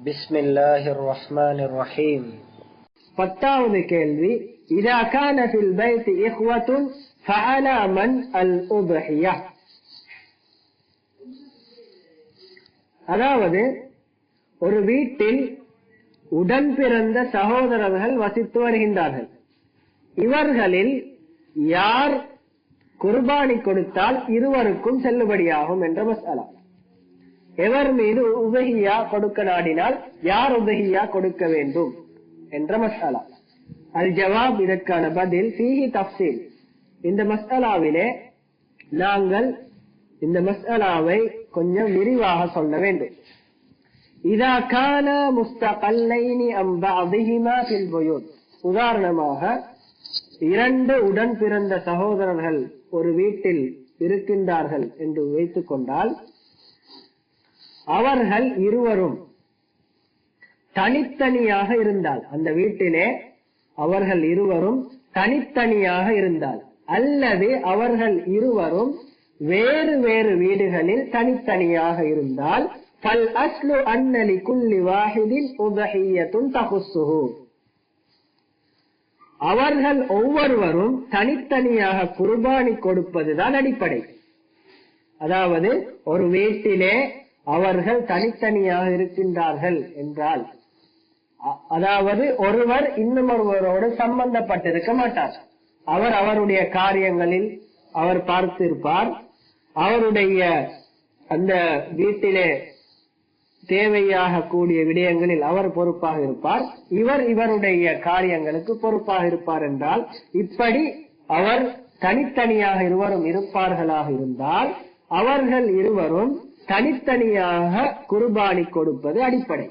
பிஸ்மில்லாஹிர் ரஹ்மானிர் ரஹீம் பத்தாவது கேள்வி இதா கான ஃபில் பைத் இஹ்வத்துன் ஃபஅலா மன் அல் உபஹியா? அதாவது ஒரு வீட்டில் உடன் பிறந்த சகோதரர்கள் வசித்து வருகின்றார்கள். இவர்களில் யார் குர்பானி கொடுத்தால் இருவருக்கும் செல்லுபடியாகும் என்ற மசாலா. எவர் மீது உபகியா கொடுக்க நாடினால் யார் உபகியா கொடுக்க வேண்டும் என்ற மசாலா. அல் ஜவாப் இதற்கான பதில் சீஹி தப்சீல் இந்த மசாலாவிலே நாங்கள் இந்த மசாலாவை கொஞ்சம் விரிவாக சொல்ல வேண்டும். இதா கான முஸ்தகல்லைனி அம் பஅதிஹிமா ஃபில் உதாரணமாக இரண்டு உடன் பிறந்த சகோதரர்கள் ஒரு வீட்டில் இருக்கின்றார்கள் என்று வைத்துக் கொண்டால் அவர்கள் இருவரும் தனித்தனியாக இருந்தால் அந்த வீட்டிலே அவர்கள் இருவரும் தனித்தனியாக இருந்தால் அல்லது அவர்கள் இருவரும் வேறு வேறு வீடுகளில் தனித்தனியாக இருந்தால் பல் அஸ்லு அன்னலி குல்லி வாஹிதின் உதஹியத்துன் தகுசுஹு அவர்கள் ஒவ்வொருவரும் தனித்தனியாக குர்பானி கொடுப்பதுதான் அடிப்படை. அதாவது ஒரு வீட்டிலே அவர்கள் தனித்தனியாக இருக்கின்றார்கள் என்றால் அதாவது ஒருவர் இன்னும் ஒருவரோடு சம்பந்தப்பட்டிருக்க மாட்டார். அவர் அவருடைய காரியங்களில் அவர் பார்த்திருப்பார். அவருடைய அந்த வீட்டிலே தேவையாக கூடிய விடயங்களில் அவர் பொறுப்பாக இருப்பார். இவர் இவருடைய காரியங்களுக்கு பொறுப்பாக இருப்பார் என்றால் இப்படி அவர் தனித்தனியாக இருவரும் இருப்பார்களாக இருந்தால் அவர்கள் இருவரும் தனித்தனியாக குர்பானி கொடுப்பது அடிப்படை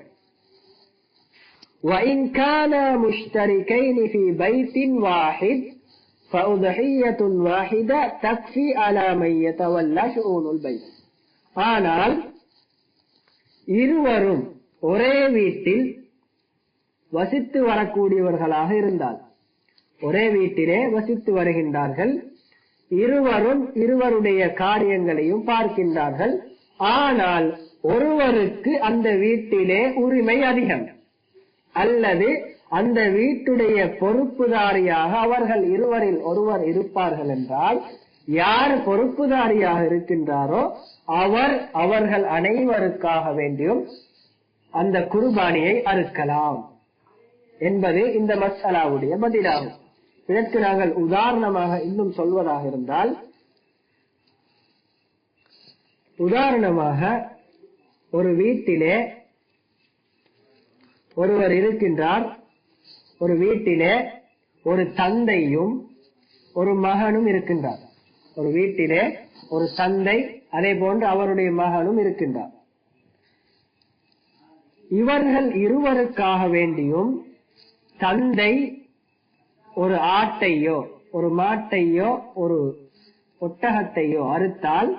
وإن كانا مشتركين في بيت واحد فأضحية واحدة تكفي على من يتولى شؤون البيت ஆனால் இருவரும் ஒரே வீட்டில் வசித்து வரக்கூடியவர்களாக இருந்தால் ஒரே வீட்டிலே வசித்து வருகின்றார்கள் இருவரும் இருவருடைய காரியங்களையும் பார்க்கின்றார்கள் ஆனால் ஒருவருக்கு அந்த வீட்டிலே உரிமை அதிகம். அல்லது அந்த வீட்டுடைய பொறுப்புதாரியாக அவர்கள் இருவரில் ஒருவர் இருப்பார்கள் என்றால் யார் பொறுப்புதாரியாக இருக்கின்றாரோ அவர் அவர்கள் அனைவருக்காக வேண்டியும் அந்த குர்பானியை அறுக்கலாம் என்பது இந்த மசாலாவுடைய பதிலாகும். இதற்கு நாங்கள் உதாரணமாக இன்னும் சொல்வதாக இருந்தால் உதாரணமாக ஒரு வீட்டிலே ஒருவர் இருக்கின்றார். ஒரு வீட்டிலே ஒரு தந்தையும் ஒரு மகனும் இருக்கின்றார். ஒரு வீட்டிலே ஒரு தந்தை அதே போன்று அவருடைய மகனும் இருக்கின்றார். இவர்கள் இருவருக்காக வேண்டியும் தந்தை ஒரு ஆட்டையோ ஒரு மாட்டையோ ஒரு ஒட்டகத்தையோ அறுத்தால்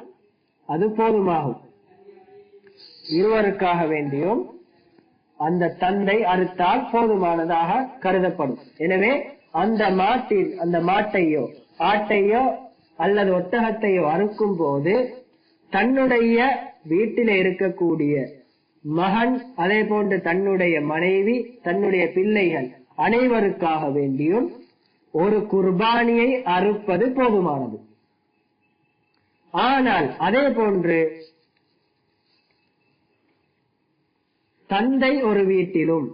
அது போதுமாகும். இருவருக்காக வேண்டியும் அந்த தந்தை அறுத்தால் போதுமானதாக கருதப்படும். எனவே அந்த மாட்டில் அந்த மாட்டையோ ஆட்டையோ அல்லது ஒட்டகத்தையோ அறுக்கும் போது தன்னுடைய வீட்டிலே இருக்கக்கூடிய மகன் அதே போன்று தன்னுடைய மனைவி தன்னுடைய பிள்ளைகள் அனைவருக்காக வேண்டியும் ஒரு குர்பானியை அறுப்பது போதுமானது. ஆனால் அதே போன்று தந்தை ஒரு வீட்டிலும்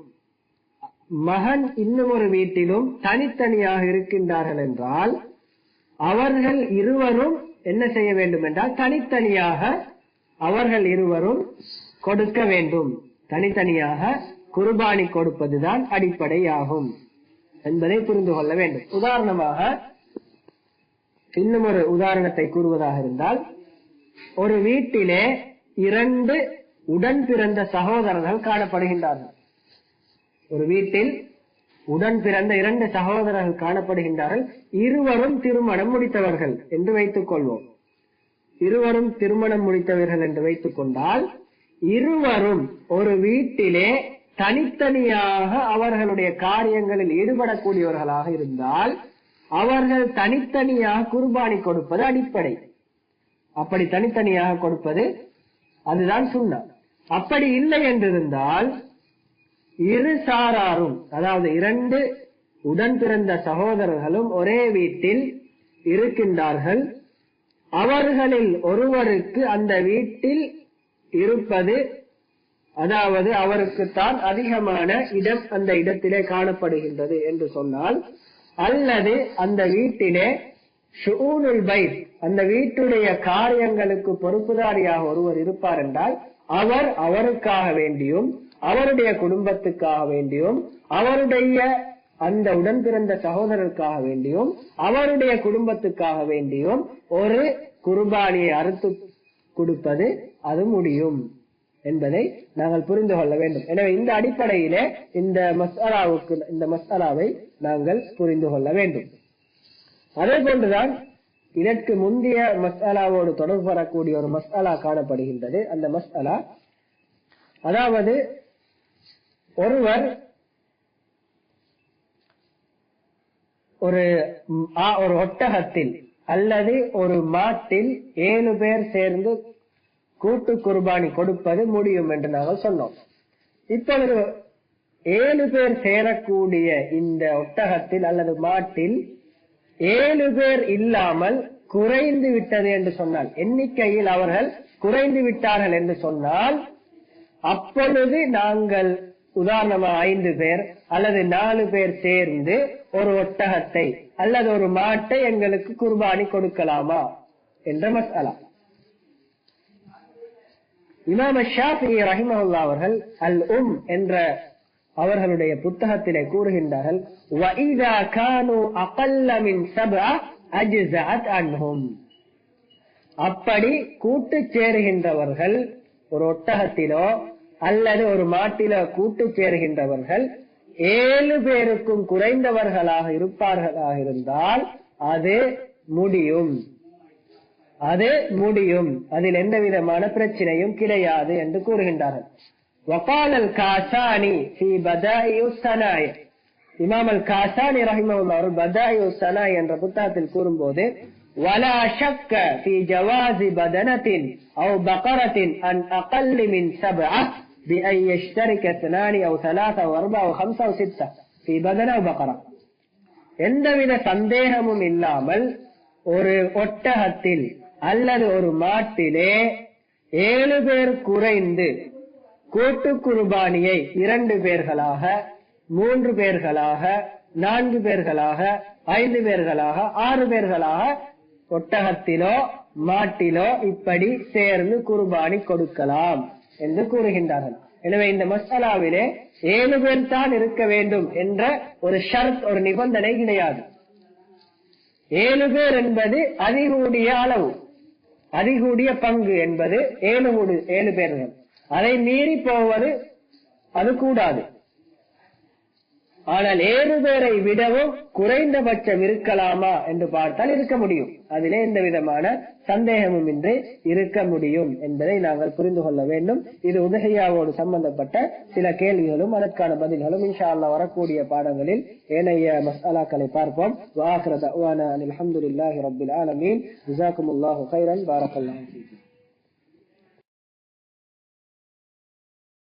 மகன் இன்னும் ஒரு வீட்டிலும் தனித்தனியாக இருக்கின்றார்கள் என்றால் அவர்கள் இருவரும் என்ன செய்ய வேண்டும் என்றால் தனித்தனியாக அவர்கள் இருவரும் கொடுக்க வேண்டும். தனித்தனியாக குர்பானி கொடுப்பதுதான் அடிப்படையாகும் என்பதை புரிந்து கொள்ள வேண்டும். உதாரணமாக இன்னும் ஒரு உதாரணத்தை கூறுவதாக இருந்தால் ஒரு வீட்டிலே இரண்டு உடன் பிறந்த சகோதரர்கள் காணப்படுகின்றார்கள். ஒரு வீட்டில் உடன் பிறந்த இரண்டு சகோதரர்கள் காணப்படுகின்றார்கள். இருவரும் திருமணம் முடித்தவர்கள் என்று வைத்துக் கொள்வோம். இருவரும் திருமணம் முடித்தவர்கள் என்று வைத்துக் கொண்டால் இருவரும் ஒரு வீட்டிலே தனித்தனியாக அவர்களுடைய காரியங்களில் ஈடுபடக்கூடியவர்களாக இருந்தால் அவர்கள் தனித்தனியாக குர்பானி கொடுப்பது அடிப்படை. அப்படி தனித்தனியாக கொடுப்பது அதுதான் சுண்ணா. அப்படி இல்லை என்றிருந்தால் இரு சாராரும் அதாவது இரண்டு உடன் பிறந்த சகோதரர்களும் ஒரே வீட்டில் இருக்கின்றார்கள். அவர்களில் ஒருவருக்கு அந்த வீட்டில் இருப்பது அதாவது அவருக்குத்தான் அதிகமான இடம் அந்த இடத்திலே காணப்படுகின்றது என்று சொன்னால் அல்லது அந்த வீட்டிலே ஷுஊனுல் பைத் அந்த வீட்டுடைய காரியங்களுக்கு பொறுப்புதாரியாக ஒருவர் இருப்பார் என்றால் அவர் அவருக்காக வேண்டியும் அவருடைய குடும்பத்துக்காக வேண்டியும் அவருடைய அந்த உடன் பிறந்த சகோதரருக்காக வேண்டியும் அவருடைய குடும்பத்துக்காக வேண்டியும் ஒரு குர்பானியை அறுத்து கொடுப்பது அது முடியும் என்பதை நாங்கள் புரிந்து கொள்ள வேண்டும். எனவே இந்த அடிப்படையிலே இந்த மசாலாவுக்கு இந்த மசாலாவை நாங்கள் புரிந்து கொள்ள வேண்டும். அதே போன்றுதான் இதற்கு முந்தைய மசாலாவோடு தொடர்பு வரக்கூடிய ஒரு மசாலா காணப்படுகின்றது. அந்த மசாலா அதாவது ஒருவர் ஒரு ஒரு ஒட்டகத்தில் அல்லது ஒரு மாட்டில் ஏழு பேர் சேர்ந்து கூட்டு குர்பானி கொடுப்பது முடியும் என்று நாங்கள் சொன்னோம். இப்பொழுது ஏழு பேர் சேரக்கூடிய இந்த ஒட்டகத்தில் அல்லது மாட்டில் ஏழு பேர் இல்லாமல் குறைந்து விட்டது என்று சொன்னால் எண்ணிக்கையில் அவர்கள் குறைந்து விட்டார்கள் என்று சொன்னால் அப்பொழுது நாங்கள் உதாரணமா ஐந்து பேர் அல்லது நாலு பேர் சேர்ந்து ஒரு ஒட்டகத்தை அல்லது ஒரு மாட்டை எங்களுக்கு குர்பானி கொடுக்கலாமா என்ற மசாலா. இமாம ஷாஃபி ரஹிமஹுல்லா அவர்கள் அல் உம் என்ற அவர்களுடைய புத்தகத்திலே கூறுகின்றார்கள் அப்படி கூட்டு சேருகின்றவர்கள் ஒரு ஒட்டகத்திலோ அல்லது ஒரு மாட்டிலோ கூட்டு சேருகின்றவர்கள் ஏழு பேருக்கும் குறைந்தவர்களாக இருப்பார்களாக இருந்தால் அது முடியும். அது முடியும். அதில் எந்த விதமான பிரச்சனையும் கிடையாது என்று கூறுகின்றார்கள். வகாலல் காசானி ஃபி பதாயு சனாய் இமாம் அல் காசானி ரஹிமஹுல்லாஹ் அவர்கள் பதாயு சனாய் என்ற புத்தகத்தில் கூறும்போது ولا شك في جواز بدنة أو بقرة أن أقل من سبعة بأن يشترك اثنان أو ثلاثة أو أربعة أو خمسة أو ستة في بدنة أو بقرة எந்தவித சந்தேகமும் இல்லாமல் ஒரு ஒட்டகத்தில் அல்லது ஒரு மாட்டிலே ஏழு பேர் குறைந்து கூட்டு குர்பானியை இரண்டு பேர்களாக மூன்று பேர்களாக நான்கு பேர்களாக ஐந்து பேர்களாக ஆறு பேர்களாக ஒட்டகத்திலோ மாட்டிலோ இப்படி சேர்ந்து குர்பானி கொடுக்கலாம் என்று கூறுகின்றார்கள். எனவே இந்த மசாலாவிலே ஏழு பேர் தான் இருக்க வேண்டும் என்ற ஒரு ஷர்த் ஒரு நிபந்தனை கிடையாது. ஏழு பேர் என்பது அதிகூடிய அளவு அதிகூடிய பங்கு என்பது ஏழு ஏழு பேர்கள். அதை மீறி போவது அது கூடாது. ஆனால் ஏழு பேரை விடவும் குறைந்தபட்சம் இருக்கலாமா என்று பார்த்தால் இருக்க முடியும். அதிலே எந்த விதமான சந்தேகமும் இன்றி இருக்க முடியும் என்பதை நாங்கள் புரிந்து கொள்ள வேண்டும். இது உதகையாவோடு சம்பந்தப்பட்ட சில கேள்விகளும் அதற்கான பதில்களும் இன்ஷா வரக்கூடிய பாடங்களில் ஏனைய மசாலாக்களை பார்ப்போம். வாஹ்ர தஅவானா அனில் ஆலமீன். ஜிசாக்குமுல்லாஹு ஹைரன் பாரக்கல்லாஹு.